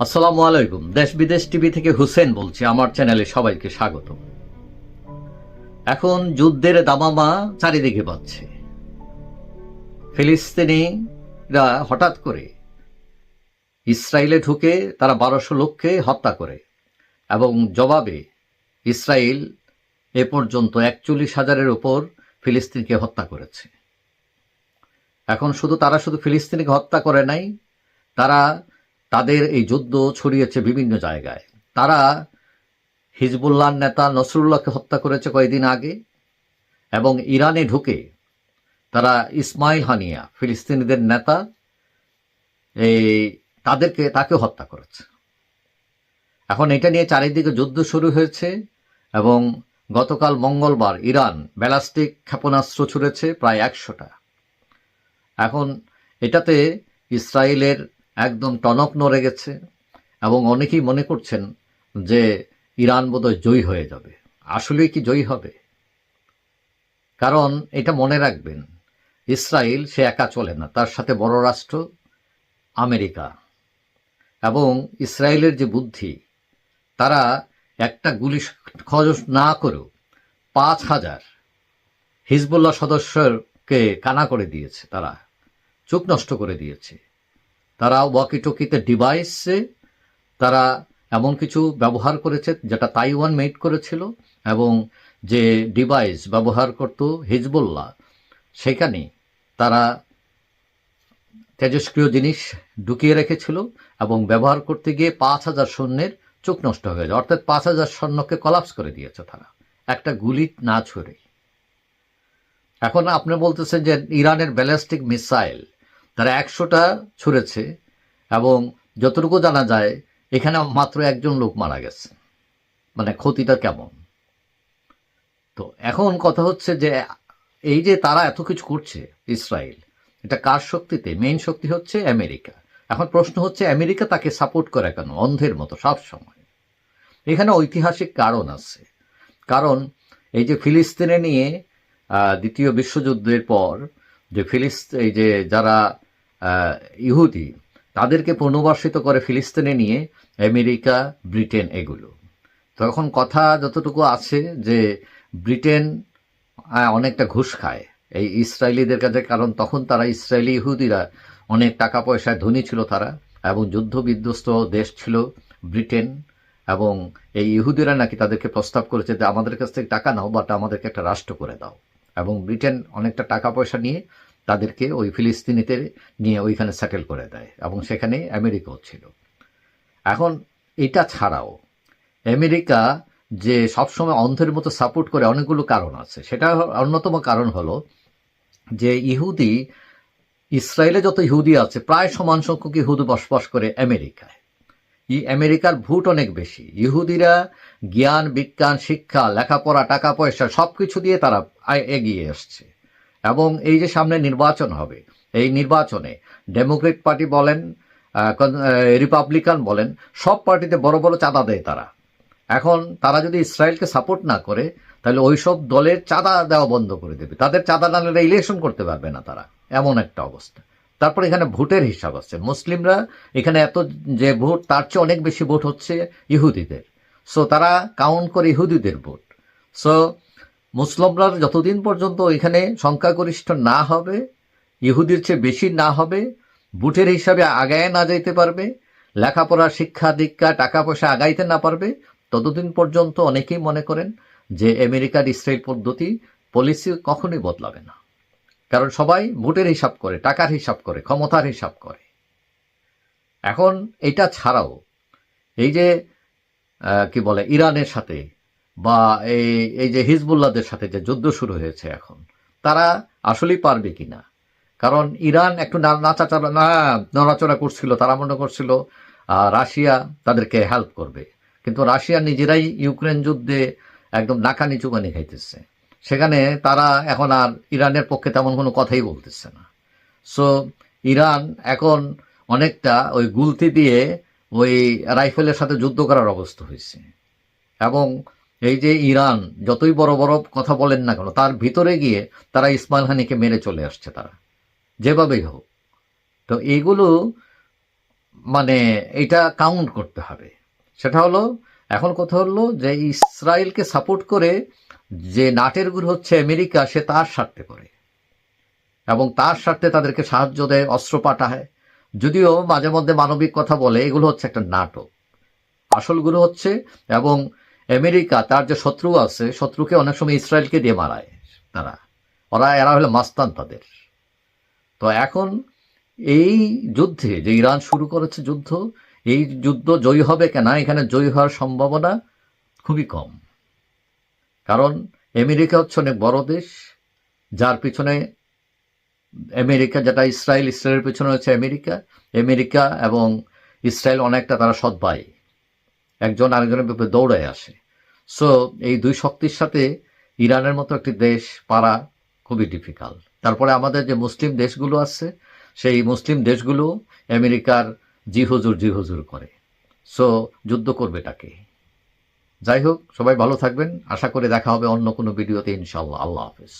আসসালামু আলাইকুম। দেশ বিদেশ টিভি থেকে হুসেন বলছি, আমার চ্যানেলে সবাইকে স্বাগত এখন যুদ্ধের দামামা চারিদিকে পাচ্ছে ফিলিস্তিনিরা হঠাৎ করে ইসরায়েলে ঢুকে তারা বারোশো লোককে হত্যা করে এবং জবাবে ইসরায়েল এ পর্যন্ত একচল্লিশ হাজারের ওপর ফিলিস্তিনকে হত্যা করেছে। এখন শুধু তারা শুধু ফিলিস্তিনিকে হত্যা করে নাই, তারা তাদের এই যুদ্ধ ছড়িয়েছে বিভিন্ন জায়গায়। তারা হিজবুল্লাহ নেতা নসরুল্লাহকে হত্যা করেছে কয়েকদিন আগে এবং ইরানে ঢুকে তারা ইসমাইল হানিয়া, ফিলিস্তিনিদের নেতা, এই তাদেরকে, তাকে হত্যা করেছে। এখন এটা নিয়ে চারিদিকে যুদ্ধ শুরু হয়েছে এবং গতকাল মঙ্গলবার ইরান ব্যালাস্টিক ক্ষেপণাস্ত্র ছুড়েছে প্রায় একশোটা। এখন এটাতে ইসরায়েলের একদম টনক নড়ে গেছে এবং অনেকেই মনে করছেন যে ইরান বোধহয় জয়ী হয়ে যাবে। আসলেই কি জয়ী হবে? কারণ এটা মনে রাখবেন, ইসরায়েল সে একা চলে না, তার সাথে বড় রাষ্ট্র আমেরিকা। এবং ইসরায়েলের যে বুদ্ধি, তারা একটা গুলি খরচ না করেও পাঁচ হাজার হিজবুল্লাহ সদস্যকে কানা করে দিয়েছে, তারা চোখ নষ্ট করে দিয়েছে। তারা ওয়াকি টকিতে ডিভাইসে তারা এমন কিছু ব্যবহার করেছে যেটা তাইওয়ান মেড করেছিল এবং যে ডিভাইস ব্যবহার করত হিজবুল্লাহ, সেখানে তারা তেজস্ক্রিয় জিনিস ঢুকিয়ে রেখেছিল এবং ব্যবহার করতে গিয়ে পাঁচ হাজার সৈন্যের চোখ নষ্ট হয়ে যায়। অর্থাৎ পাঁচ হাজার সৈন্যকে কলাপস করে দিয়েছে তারা। একটা গুলি না ছড়ে। এখন আপনি বলতেছেন যে ইরানের ব্যালিস্টিক মিসাইল তারা একশোটা ছুঁড়েছে এবং যতটুকু জানা যায়, এখানে মাত্র একজন লোক মারা গেছে। মানে ক্ষতিটা কেমন? তো এখন কথা হচ্ছে যে, এই যে তারা এত কিছু করছে ইসরায়েল, এটা কার শক্তিতে? মেইন শক্তি হচ্ছে আমেরিকা। এখন প্রশ্ন হচ্ছে, আমেরিকা তাকে সাপোর্ট করে কেন? অন্ধের মতো সব সময় এখানে ঐতিহাসিক কারণ আছে। কারণ এই যে ফিলিস্তিনে নিয়ে দ্বিতীয় বিশ্বযুদ্ধের পর যে ফিলিস্ত, এই যে যারা ইহুদি, তাদেরকে পুনর্বাসিত করে ফিলিস্তিনে নিয়ে আমেরিকা, ব্রিটেন এগুলো। তখন কথা যতটুকু আছে যে ব্রিটেন অনেকটা ঘুষ খায়। এই ইসরায়েলিদের কাছে, কারণ তখন তারা ইসরায়েলি ইহুদিরা অনেক টাকা পয়সায় ধনী ছিল তারা, এবং যুদ্ধ বিধ্বস্ত দেশ ছিল ব্রিটেন, এবং এই ইহুদিরা নাকি তাদেরকে প্রস্তাব করেছে যে আমাদের কাছ থেকে টাকা নাও, বাট আমাদেরকে একটা রাষ্ট্র করে দাও। এবং ব্রিটেন অনেকটা টাকা পয়সা নিয়ে তাদেরকে ওই ফিলিস্তিনিতে নিয়ে ওইখানে সেটেল করে দেয় এবং সেখানে আমেরিকাও ছিল। এখন এটা ছাড়াও আমেরিকা যে সবসময় অন্ধের মতো সাপোর্ট করে অনেকগুলো কারণ আছে। সেটা অন্যতম কারণ হলো যে ইহুদি, ইসরায়েলে যত ইহুদি আছে, প্রায় সমান সংখ্যক ইহুদি বসবাস করে আমেরিকায়। ই আমেরিকার ভোট অনেক বেশি। ইহুদিরা জ্ঞান, বিজ্ঞান, শিক্ষা, লেখাপড়া, টাকা পয়সা সব কিছু দিয়ে তারা এগিয়ে আসছে এবং এই যে সামনে নির্বাচন হবে, এই নির্বাচনে ডেমোক্রেট পার্টি বলেন রিপাবলিকান বলেন, সব পার্টিতে বড় বড় চাঁদা দেয় তারা। এখন তারা যদি ইসরায়েলকে সাপোর্ট না করে, তাহলে ওইসব দলের চাঁদা দেওয়া বন্ধ করে দেবে। তাদের চাঁদা না নিলে ইলেকশন করতে পারবে না তারা। এমন একটা অবস্থা। তারপর এখানে ভোটের হিসাব আছে। মুসলিমরা এখানে এত যে ভোট, তার চেয়ে অনেক বেশি ভোট হচ্ছে ইহুদিদের। সো তারা কাউন্ট করে ইহুদিদের ভোট। সো মুসলিমরা যতদিন পর্যন্ত এখানে সংখ্যাগরিষ্ঠ না হবে, ইহুদির চেয়ে বেশি না হবে, বুটের হিসাবে আগায় না যাইতে পারবে, লেখাপড়া, শিক্ষা, দীক্ষা টাকা পয়সা আগাইতে না পারবে, ততদিন পর্যন্ত অনেকেই মনে করেন যে আমেরিকার ইসরায়েল পদ্ধতি পলিসি কখনোই বদলাবে না। কারণ সবাই ভোটের হিসাব করে, টাকার হিসাব করে, ক্ষমতার হিসাব করে। এখন এটা ছাড়াও এই যে কি বলে, ইরানের সাথে বা এই এই যে হিজবুল্লাহদের সাথে যে যুদ্ধ শুরু হয়েছে এখন, তারা আসলেই পারবে কিনা? কারণ ইরান একটু না- নাচাচাড়া না, নড়াচড়া করছিল, তারা মনে করছিল রাশিয়া তাদেরকে হেল্প করবে। কিন্তু রাশিয়া নিজেরাই ইউক্রেন যুদ্ধে একদম নাকানি চুকানি খাইতেছে। সেখানে তারা এখন আর ইরানের পক্ষে তেমন কোনো কথাই বলতেছে না। সো ইরান এখন অনেকটা ওই গুলতি দিয়ে ওই রাইফেলের সাথে যুদ্ধ করার অবস্থা হয়েছে। এবং এই যে ইরান, যতই বড় বড় কথা বলেন না কেন, তার ভিতরে গিয়ে তারা ইসমাইল হানিকে মেরে চলে আসছে তারা, যেভাবেই হোক। তো এইগুলো মানে এটা কাউন্ট করতে হবে। সেটা হলো, এখন কথা হলো যে ইসরায়েলকে সাপোর্ট করে যে নাটের গুরু হচ্ছে আমেরিকা, সে তার স্বার্থে করে এবং তার স্বার্থে তাদেরকে সাহায্য দেয়, অস্ত্র পাঠায়। যদিও মাঝে মধ্যে মানবিক কথা বলে, এগুলো হচ্ছে একটা নাটক। আসল গুরু হচ্ছে এবং আমেরিকা তার যে শত্রু আছে, শত্রুকে অনেক সময় ইসরায়েলকে দিয়ে মারায় তারা। ওরা, এরা হলো মাস্তান তাদের। তো এখন এই যুদ্ধে যে ইরান শুরু করেছে যুদ্ধ, এই যুদ্ধ জয়ী হবে কেনা? এখানে জয়ী হওয়ার সম্ভাবনা খুবই কম। কারণ আমেরিকা হচ্ছে অনেক বড় দেশ, যার পিছনে আমেরিকা, যেটা ইসরায়েল, ইসরায়েলের পিছনে হচ্ছে আমেরিকা। আমেরিকা এবং ইসরায়েল অনেকটা তারা সৎ ভাই। একজন আরেকজনের ব্যাপারে দৌড়ায় আসে। সো এই দুই শক্তির সাথে ইরানের মতো একটি দেশ পারা খুবই ডিফিকাল্ট তারপরে আমাদের যে মুসলিম দেশগুলো আছে, সেই মুসলিম দেশগুলো আমেরিকার জি হুজুর জি হুজুর করে। সো যুদ্ধ করবে তাকে। যাই হোক, সবাই ভালো থাকবেন। আশা করে দেখা হবে অন্য কোনো ভিডিওতে ইনশাল্লাহ আল্লাহ হাফিজ।